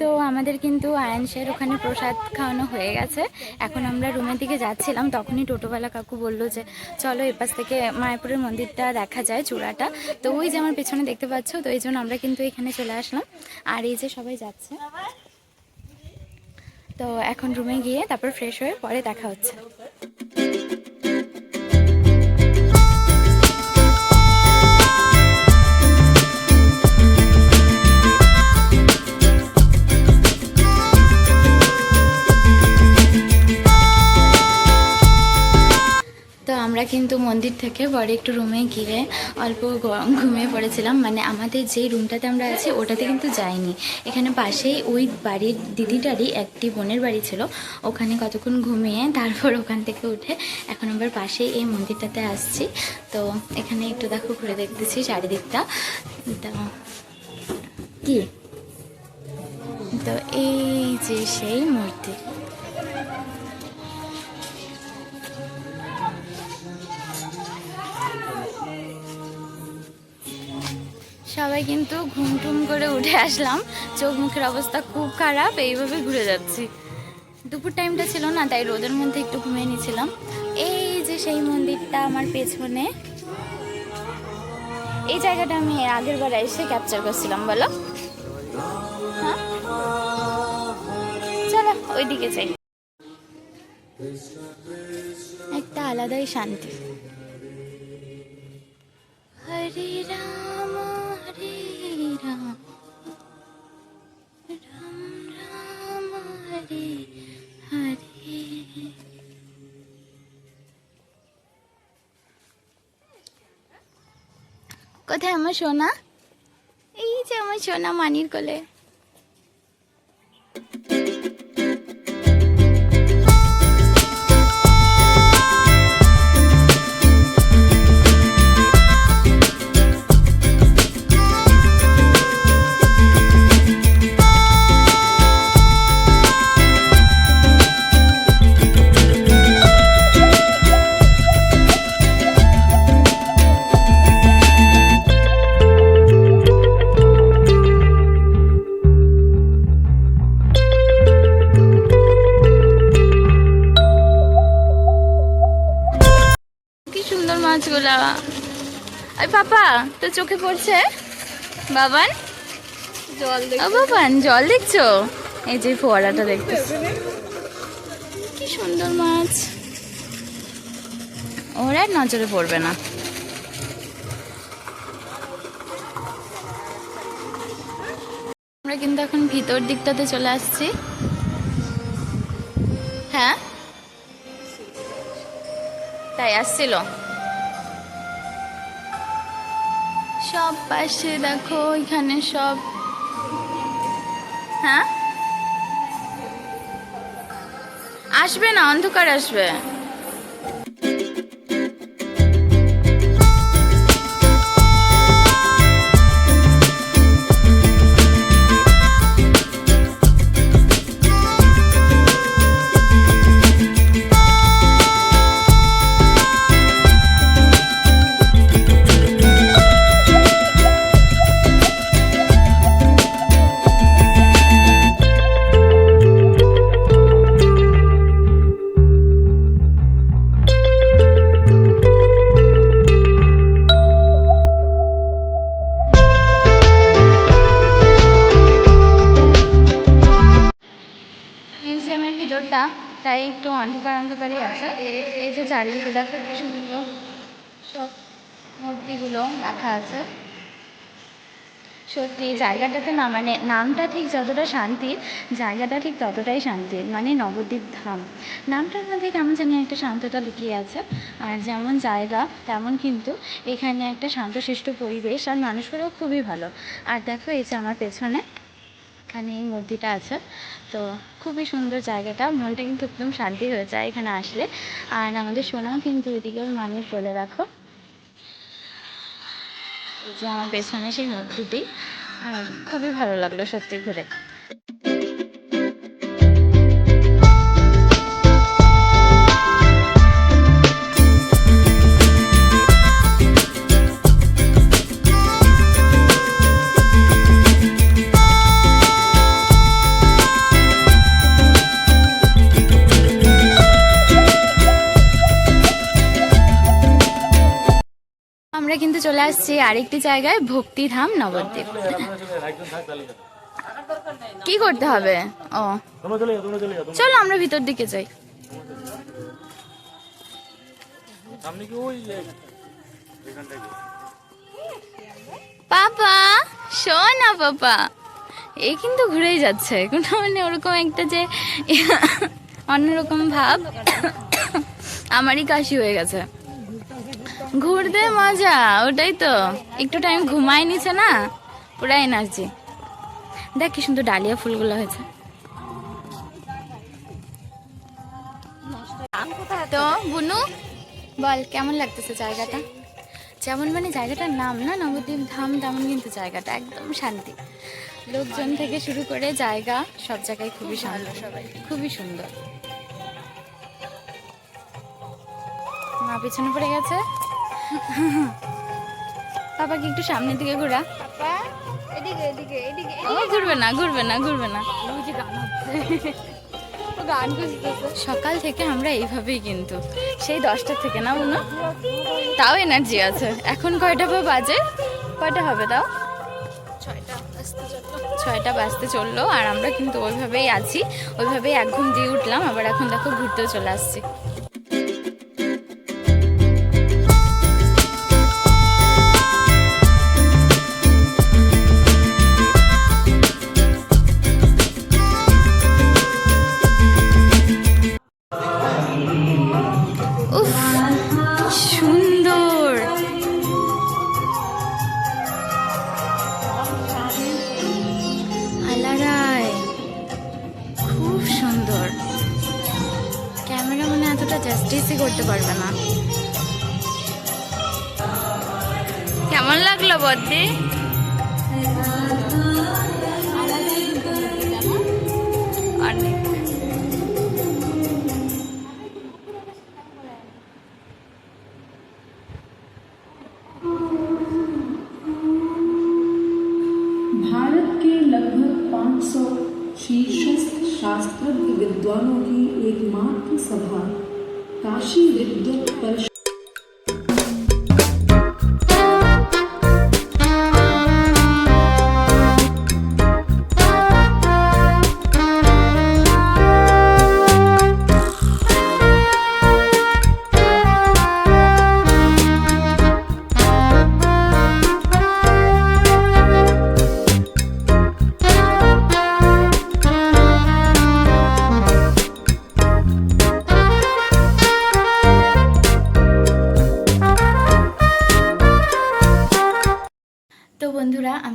তো আমাদের কিন্তু আয়ানসের ওখানে প্রসাদ খাওয়ানো হয়ে গেছে। এখন আমরা রুমের দিকে যাচ্ছিলাম, তখনই টোটোওয়ালা কাকু বলল যে, চলো এপাশ থেকে মায়াপুরের মন্দিরটা দেখা যায় চূড়াটা। তো ওই যে আমার পেছনে দেখতে পাচ্ছ, তো এই জন্য আমরা কিন্তু এখানে চলে আসলাম। আর এই যে সবাই যাচ্ছে। তো এখন রুমে গিয়ে তারপর ফ্রেশ হয়ে পরে দেখা হচ্ছে। কিন্তু মন্দির থেকে পরে একটু রুমে গিয়ে অল্প ঘুমিয়ে পড়েছিলাম। মানে আমাদের যেই রুমটাতে আমরা আছি, ওটাতে কিন্তু যাইনি। এখানে পাশেই ওই বাড়ির দিদিটারই একটি বোনের বাড়ি ছিল। ওখানে কতক্ষণ ঘুমিয়ে তারপর ওখান থেকে উঠে এখন আবার পাশেই এই মন্দিরটাতে আসছি। তো এখানে একটু দেখো, ঘুরে দেখতেছি চারিদিকটা। তো কি? তো এই যে সেই মূর্তি। সবাই কিন্তু ঘুম টুম করে উঠে আসলাম। চোখ মুখের অবস্থা খুব খারাপ, এইভাবে ঘুরে যাচ্ছি। দুপুর টাইমটা ছিল না, তাই রোদের মধ্যে একটু ঘুমিয়ে নিয়েছিলাম। এই যে সেই মন্দিরটা আমার পেছনে। এই জায়গাটা আমি আগের বার এসে ক্যাপচার করছিলাম, বলো। হ্যাঁ? চলো, ওইদিকে যাই। একটা আলাদাই শান্তি। হরে রাম। কোথায় আমার সোনা? এই যে আমার সোনা মানির কোলে। মাছগুলা। আই পাপা তো চোখে পড়ছে? বাবান? জল ও বাবান জল দেখছ? এই যে ফোয়ারাটা দেখতেছো। কি সুন্দর মাছ। ওরা আর নজরে পড়বে না। আমরা কিন্তু এখন ভিতর দিকটাতে চলে আসছি। হ্যাঁ? তাই আসছিল। সব পাশে দেখো এখানে সব। হ্যাঁ? আসবে না অন্ধকার আসবে। ভিতরটা, তাই একটু অন্ধকার অন্ধকারই আছে। এই যে চারিদিকে দেখো সুন্দর সব মূর্তিগুলো রাখা আছে। সত্যি, জায়গাটাতে না মানে নামটা ঠিক যতটা শান্তির জায়গাটা ঠিক ততটাই শান্তির মানে নবদ্বীপ ধাম। নামটার মধ্যে কেমন জানি একটা শান্ততা লুকিয়ে আছে, আর যেমন জায়গা, তেমন কিন্তু এখানে একটা শান্তশিষ্ট পরিবেশ, আর মানুষগুলো খুবই ভালো। আর দেখো, এই যে আমার পেছনে এখানে এই মূর্তিটা আছে। তো খুবই সুন্দর জায়গাটা। মনটা কিন্তু একদম শান্তি হয়ে যায় এখানে আসলে। আর আমাদের সোনাও কিন্তু এদিকেও মানুষ বলে রাখো। এই যে আমার পেছনে সেই মূর্তিটি। খুবই ভালো লাগল সত্যি ঘুরে। চলে আসছি আরেকটি জায়গায়, ভক্তিধাম নবদ্বীপ। কি করতে হবে? ও। চলে আমরা ভিতর দিকে যাই। পাপা, শোনা পাপা। এই কিন্তু ঘুরেই যাচ্ছে। কোনো মানে ওরকম একটা যে অন্যরকম ভাব। আমারই কাশি হয়ে গেছে। ঘুরতে মজা, ওটাই তো। একটু টাইম ঘুমাই নিছে না পুরা এনার্জি। দেখ কি সুন্দর ডালিয়া ফুলগুলো হয়েছে। তো, বুনু, বল, কেমন লাগতেছে জায়গাটা? যেমন মানে জায়গাটার নাম না, নবদ্বীপ ধাম, তেমন কিন্তু জায়গাটা একদম শান্তি। লোকজন থেকে শুরু করে জায়গা, সব জায়গায় খুবই শান্ত সবাই খুবই সুন্দর। মা পিছনে পড়ে গেছে। পাপাকে একটু সামনের দিকে ঘোরা। ঘুরবে না ঘুরবে না ঘুরবে না। সকাল থেকে আমরা এইভাবেই কিন্তু সেই দশটা থেকে না মনে? তাও এনার্জি আছে। এখন কয়টা বা বাজে? কয়টা হবে তাও? ছয়টা ছয়টা বাজতে চলল আর আমরা কিন্তু ওইভাবেই আছি। ওইভাবেই এক ঘুম দিয়ে উঠলাম আবার এখন দেখো ঘুরতেও চলে আসছি। করতে পারবে না কেমন লাগলো বদ্দি অনেক भारत के लगभग 500 शीर्षस्थ शास्त्रज्ञ विद्वानों की एकमात्र सभा काशी विद्वत परिषद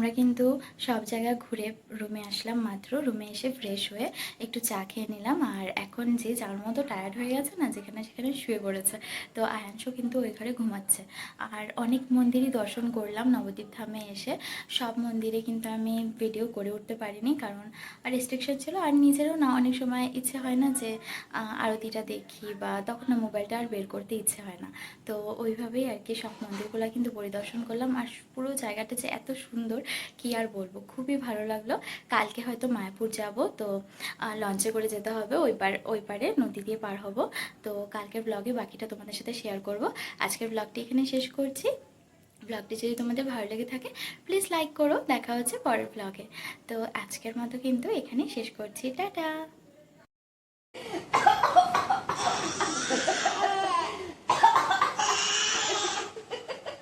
আমরা কিন্তু সব জায়গা ঘুরে রুমে আসলাম, মাত্র রুমে এসে ফ্রেশ হয়ে একটু চা খেয়ে নিলাম। আর এখন যে যার মতো টায়ার্ড হয়ে গেছে না, যেখানে সেখানে শুয়ে পড়েছে, তো আয়াংশও কিন্তু ওই ঘরে ঘুমাচ্ছে। আর অনেক মন্দিরই দর্শন করলাম, নবদ্বীপ ধামে এসে। সব মন্দিরে কিন্তু আমি ভিডিও করে উঠতে পারিনি কারণ রেস্ট্রিকশন ছিল। আর নিজেরও না, অনেক সময় ইচ্ছে হয় না যে আরতিটা দেখি বা তখন না মোবাইলটা আর বের করতে ইচ্ছে হয় না। তো ওইভাবেই আর কি সব মন্দিরগুলো কিন্তু পরিদর্শন করলাম। আর পুরো জায়গাটা যে এত সুন্দর কি আর বলব? খুবই ভালো লাগল। কালকে হয়তো মায়াপুর যাব, তো লঞ্চে করে যেতে হবে। ওই পার ওই পারে নদী দিয়ে পার হব। তো, কালকের ব্লগে বাকিটা তোমাদের সাথে শেয়ার করব। আজকের ব্লগটি এখানে শেষ করছি। ব্লগটি যদি তোমাদের ভালো লেগে থাকে প্লিজ লাইক করো। দেখা হচ্ছে পরের ব্লগে তো, আজকের মতো কিন্তু এখানেই শেষ করছি। টাটা!